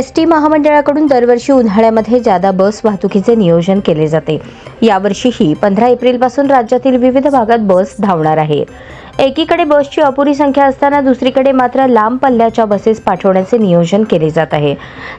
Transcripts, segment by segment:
S T महामंडळाकडून दरवर्षी उन्हाळ्यामध्ये जादा बस वाहतुकीचे नियोजन केले जाते. यावर्षीही पंधरा एप्रिलपासून राज्यातील विविध भागात बस धावणार आहे. एकीकडे बसची अपुरी संख्या असताना दुसरीकडे मात्र लांब पल्ल्याच्या बसेस पाठवण्याचे नियोजन केले जात आहे.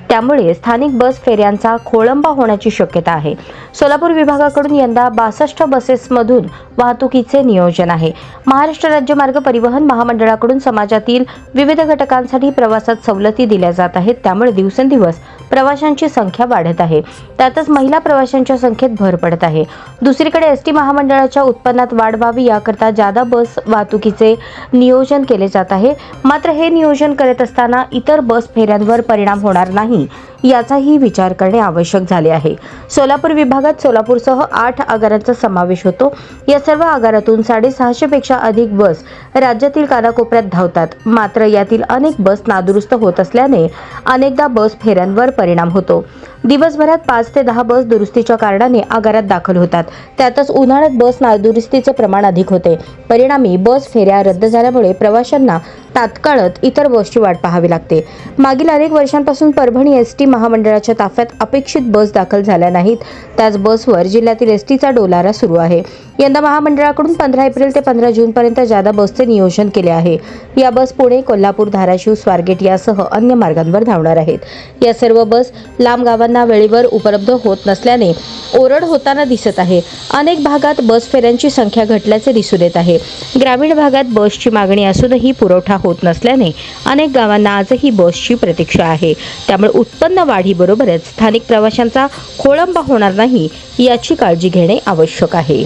त्यामुळे स्थानिक बस फेऱ्यांचा खोळंबा होण्याची शक्यता आहे. सोलापूर विभागाकडून यंदा बासष्ट बसेसमधून वाहतुकीचे नियोजन आहे. महाराष्ट्र राज्य मार्ग परिवहन महामंडळाकडून समाजातील विविध घटकांसाठी प्रवासात सवलती दिल्या जात आहेत. त्यामुळे दिवसेंदिवस प्रवाशांची संख्या वाढत आहे. त्यातच महिला प्रवाशांच्या संख्येत भर पडत आहे. दुसरीकडे एस टी महामंडळाच्या उत्पन्नात वाढ व्हावी याकरता जादा बस वाहतुकीचे नियोजन केले जात आहे. मात्र हे नियोजन करत असताना इतर बस फेऱ्यांवर परिणाम होणार नाही याचाही विचार करणे आवश्यक झाले आहे. सोलापूर विभागात सोलापूरसह आठ आगारांचा समावेश होतो. या सर्व आगारातून साडेसहाशेपेक्षा अधिक बस राज्यातील कानाकोपऱ्यात धावतात. मात्र यातील अनेक बस नादुरुस्त होत असल्याने अनेकदा बस फेऱ्यांवर परिणाम होतो. दिवसभरात पाच ते दहा बस दुरुस्तीच्या कारणाने आगारात दाखल होतात. त्यातच उन्हाळ्यात बस दुरुस्तीचे प्रमाण अधिक होते. परिणामी बस फेऱ्या रद्द झाल्यामुळे प्रवाशांना तात्काळत इतर बसची वाट पाहावी लागते. मागील अनेक वर्षांपासून परभणी एस टी महामंडळाच्या ताफ्यात अपेक्षित बस दाखल झाल्या नाहीत. त्याच बसवर जिल्ह्यातील एस टीचा डोलारा सुरू आहे. यंदा महामंडळाकडून पंधरा एप्रिल ते पंधरा जूनपर्यंत जादा बसचे नियोजन केले आहे. या बस पुणे कोल्हापूर धाराशिव स्वारगेट यासह अन्य मार्गांवर धावणार आहेत. या सर्व बस लांब गावांना वेळेवर उपलब्ध होत नसल्याने ओरड होताना दिसत आहे. अनेक भागात बस फेऱ्यांची संख्या घटल्याचे दिसून येत आहे. ग्रामीण भागात बसची मागणी असूनही पुरवठा होत नसल्याने अनेक गावांना आजही बसची प्रतीक्षा आहे. त्यामुळे उत्पन्न वाढीबरोबरच स्थानिक प्रवाशांचा खोळंबा होणार नाही याची काळजी घेणे आवश्यक आहे.